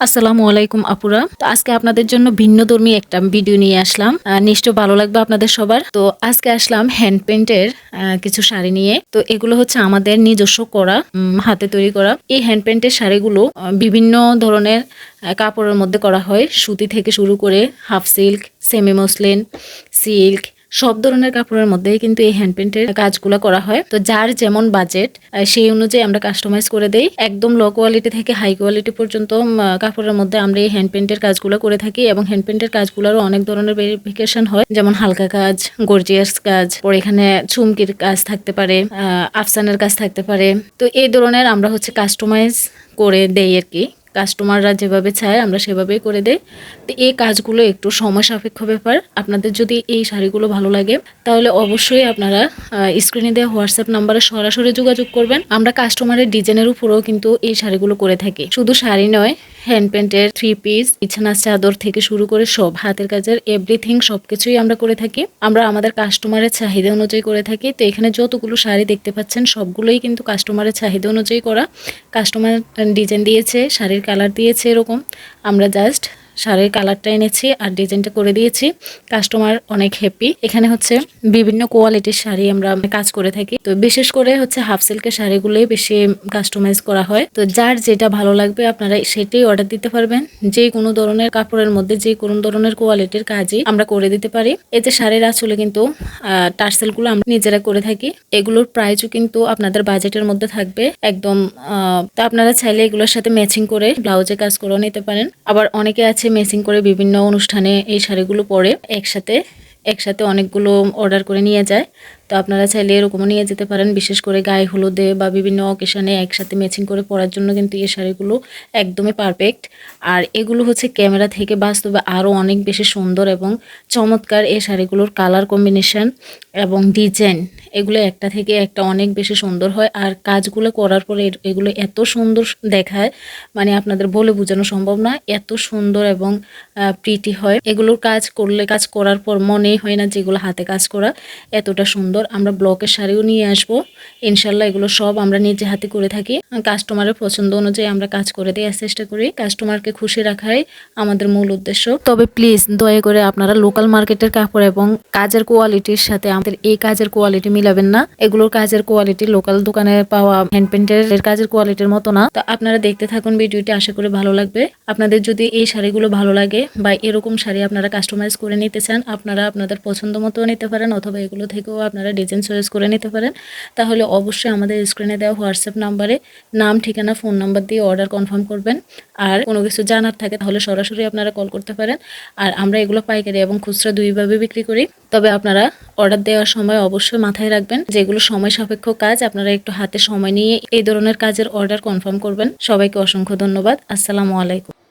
আসসালামু আলাইকুম আপুরা। তো আজকে আপনাদের জন্য ভিন্ন ধর্মী একটা ভিডিও নিয়ে আসলাম। নিশ্চয় ভালো লাগবে আপনাদের সবার। তো আজকে আসলাম হ্যান্ড পেন্টের কিছু শাড়ি নিয়ে। তো এগুলো হচ্ছে আমাদের নিজস্ব করা হাতে তৈরি করা। এই হ্যান্ড পেন্টের শাড়িগুলো বিভিন্ন ধরনের কাপড়ের মধ্যে করা হয়। সুতি থেকে শুরু করে half silk semi muslin silk সব ধরনের কাপড়ের মধ্যেই কিন্তু এই হ্যান্ড পেন্টের কাজগুলো করা হয়। তো যার যেমন বাজেট সেই অনুযায়ী আমরা কাস্টমাইজ করে দেই। একদম লো কোয়ালিটি থেকে হাই কোয়ালিটি পর্যন্ত কাপড়ের মধ্যে আমরা এই হ্যান্ড পেন্টের কাজগুলো করে থাকি এবং হ্যান্ড পেন্টের কাজগুলোরও অনেক ধরনের ভেরিফিকেশন হয়। যেমন হালকা কাজ গর্জিয়াস কাজ, পরে এখানে চুমকির কাজ থাকতে পারে আফসানের কাজ থাকতে পারে। তো এই ধরনের আমরা হচ্ছে কাস্টমাইজ করে দেই আর কি। কাস্টমাররা যেভাবে চায়, আমরা সেভাবেই করে দেই। তো এই কাজগুলো একটু সময় সাপেক্ষ ব্যাপার। আপনাদের যদি এই শাড়িগুলো ভালো লাগে, তাহলে অবশ্যই আপনারা স্ক্রিনে দেওয়া হোয়াটসঅ্যাপ নাম্বারে সরাসরি যোগাযোগ করবেন। আমরা কাস্টমারের ডিজাইনের উপরেও কিন্তু এই শাড়িগুলো করে থাকি। শুধু শাড়ি নয় হ্যান্ড প্যান্টের থ্রি পিস বিছানার চাদর থেকে শুরু করে সব, হাতের কাজের এভরিথিং সব কিছুই আমরা করে থাকি। আমরা আমাদের কাস্টমারের চাহিদা অনুযায়ী করে থাকি। তো এখানে যতগুলো শাড়ি দেখতে পাচ্ছেন, সবগুলোই কিন্তু কাস্টমারের চাহিদা অনুযায়ী করা। কাস্টমার ডিজাইন দিয়েছে, শাড়ির কালার দিয়েছে এরকম। আমরা জাস্ট শাড়ির কালারটা এনেছি আর ডিজাইনটা করে দিয়েছি। কাস্টমার অনেক হ্যাপি এখানে হচ্ছে বিভিন্ন কোয়ালিটির শাড়ি আমরা কাজ করে থাকি। তো বিশেষ করে হচ্ছে হাফ সিল্কের শাড়িগুলোই বেশি কাস্টমাইজ করা হয়। তো যার যেটা ভালো লাগবে আপনারা সেটাই অর্ডার দিতে পারবেন। যে কোনো ধরনের কাপড়ের মধ্যে যে কোনো ধরনের কোয়ালিটির কাজই আমরা করে দিতে পারি। যে শাড়ির আসলে কিন্তু টার্সেলগুলো আমরা নিজেরা করে থাকি। এগুলোর প্রাইসও কিন্তু আপনাদের বাজেটের মধ্যে থাকবে। একদম তো আপনারা চাইলে এগুলোর সাথে ম্যাচিং করে ব্লাউজে কাজ করেও নিতে পারেন। আবার অনেকে আছে ম্যাচিং করে বিভিন্ন অনুষ্ঠানে এই শাড়িগুলো পরে একসাথে একসাথে অনেকগুলো অর্ডার করে নিয়ে যায়। তো আপনারা চাইলে এরকমও নিয়ে যেতে পারেন। বিশেষ করে গায়ে হলুদে বা বিভিন্ন অকেশনে একসাথে ম্যাচিং করে পরার জন্য কিন্তু এই শাড়িগুলো একদমই পারফেক্ট আর এগুলো হচ্ছে ক্যামেরা থেকে বাস্তবে আরও অনেক বেশি সুন্দর এবং চমৎকার এই শাড়িগুলোর কালার কম্বিনেশন এবং ডিজাইন এগুলো একটা থেকে একটা অনেক বেশি সুন্দর হয়। আর কাজগুলো করার পরে এগুলো এত সুন্দর দেখায় মানে আপনাদের বলে বোঝানো সম্ভব না, এত সুন্দর এবং প্রীতি হয়। এগুলোর কাজ করলে, কাজ করার পর মনেই হয় না যেগুলো হাতে কাজ করা এতটা সুন্দর আমরা ব্লকের শাড়িও নিয়ে আসব। ইনশাল্লাহ এগুলো সব আমরা নিজে হাতে করে থাকি। কাস্টমারের পছন্দ অনুযায়ী আমরা কাজ করে দেওয়ার চেষ্টা করি, কাস্টমারকে খুশি রাখাই আমাদের মূল উদ্দেশ্য। তবে প্লিজ দয়া করে আপনারা লোকাল মার্কেটের কাপড় এবং কাজের কোয়ালিটির সাথে আমাদের এই কাজের কোয়ালিটি মিলাবেন না। এগুলোর কাজের কোয়ালিটি লোকাল দোকানে পাওয়া হ্যান্ড পেন্টের কাজের কোয়ালিটির মতো না। তো আপনারা দেখতে থাকুন ভিডিওটি, আশা করে ভালো লাগবে। আপনাদের যদি এই শাড়িগুলো ভালো লাগে বা এরকম শাড়ি আপনারা কাস্টমাইজ করে নিতে চান, আপনারা আপনাদের পছন্দ মতো নিতে পারেন অথবা এগুলো থেকেও আপনারা ডিজাইন চয়েস করে নিতে পারেন। তাহলে অবশ্যই আমাদের স্ক্রিনে দেওয়া হোয়াটসঅ্যাপ নাম্বারে নাম, ঠিকানা ফোন নাম্বার দিয়ে অর্ডার কনফার্ম করবেন। আর কোনো কিছু জানার থাকে তাহলে সরাসরি আপনারা কল করতে পারেন। আর আমরা এগুলো পাইকারি এবং খুচরা দুইভাবে বিক্রি করি। তবে আপনারা অর্ডার দেওয়ার সময় অবশ্যই মাথায় রাখবেন যেগুলো সময় সাপেক্ষ কাজ। আপনারা একটু হাতে সময় নিয়ে এই ধরনের কাজের অর্ডার কনফার্ম করবেন। সবাইকে অসংখ্য ধন্যবাদ। আসসালামু আলাইকুম।